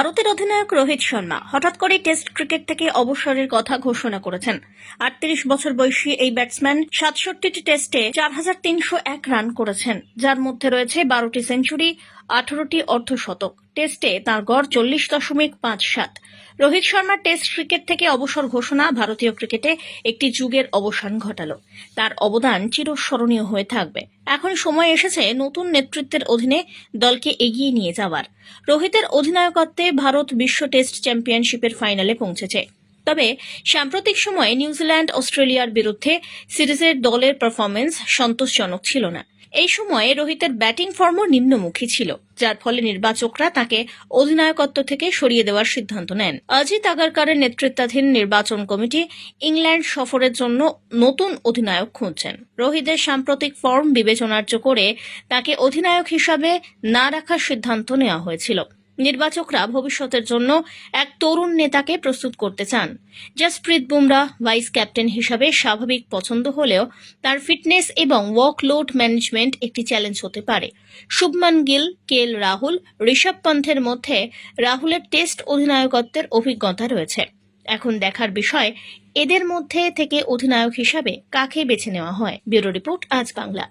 ভারতের অধিনায়ক রোহিত শর্মা হঠাৎ করে টেস্ট ক্রিকেট থেকে অবসরের কথা ঘোষণা করেছেন। আটত্রিশ বছর বয়সী এই ব্যাটসম্যান সাতষট্টিটি টেস্টে চার হাজার তিনশো এক রান করেছেন। যার মধ্যে রয়েছে বারোটি সেঞ্চুরি, আঠারোটি অর্ধশতক। টেস্টে তার গড় চল্লিশ দশমিক পাঁচ সাত। রোহিত শর্মার টেস্ট ক্রিকেট থেকে অবসর ঘোষণা ভারতীয় ক্রিকেটে একটি যুগের অবসান ঘটালো। তার অবদান চিরস্মরণীয় হয়ে থাকবে। এখন সময় এসেছে নতুন নেতৃত্বের অধীনে দলকে এগিয়ে নিয়ে যাওয়ার। রোহিতের অধিনায়কত্বে ভারত বিশ্ব টেস্ট চ্যাম্পিয়নশিপের ফাইনালে পৌঁছেছে। তবে সাম্প্রতিক সময়ে নিউজিল্যান্ড অস্ট্রেলিয়ার বিরুদ্ধে সিরিজের দলের পারফরমেন্স সন্তোষজনক ছিল না। এই সময়ে রোহিতের ব্যাটিং ফর্মও নিম্নমুখী ছিল, যার ফলে নির্বাচকরা তাকে অধিনায়কত্ব থেকে সরিয়ে দেওয়ার সিদ্ধান্ত নেন। অজিত আগারকারের নেতৃত্বাধীন নির্বাচন কমিটি ইংল্যান্ড সফরের জন্য নতুন অধিনায়ক খুঁজছেন। রোহিতের সাম্প্রতিক ফর্ম বিবেচনার্য করে তাকে অধিনায়ক হিসাবে না রাখার সিদ্ধান্ত নেওয়া হয়েছিল। নির্বাচকরা ভবিষ্যতের জন্য এক তরুণ নেতাকে প্রস্তুত করতে চান। জসপ্রীত বুমরা ভাইস ক্যাপ্টেন হিসাবে স্বাভাবিক পছন্দ হলেও তার ফিটনেস এবং ওয়ার্কলোড ম্যানেজমেন্ট একটি চ্যালেঞ্জ হতে পারে। শুভমান গিল, কে রাহুল, ঋষভ পন্থের মধ্যে রাহুলের টেস্ট অধিনায়কত্বের অভিজ্ঞতা রয়েছে। এখন দেখার বিষয়, এদের মধ্যে থেকে অধিনায়ক হিসাবে কাকে বেছে নেওয়া হয়? ব্যুরো রিপোর্ট আজ বাংলা।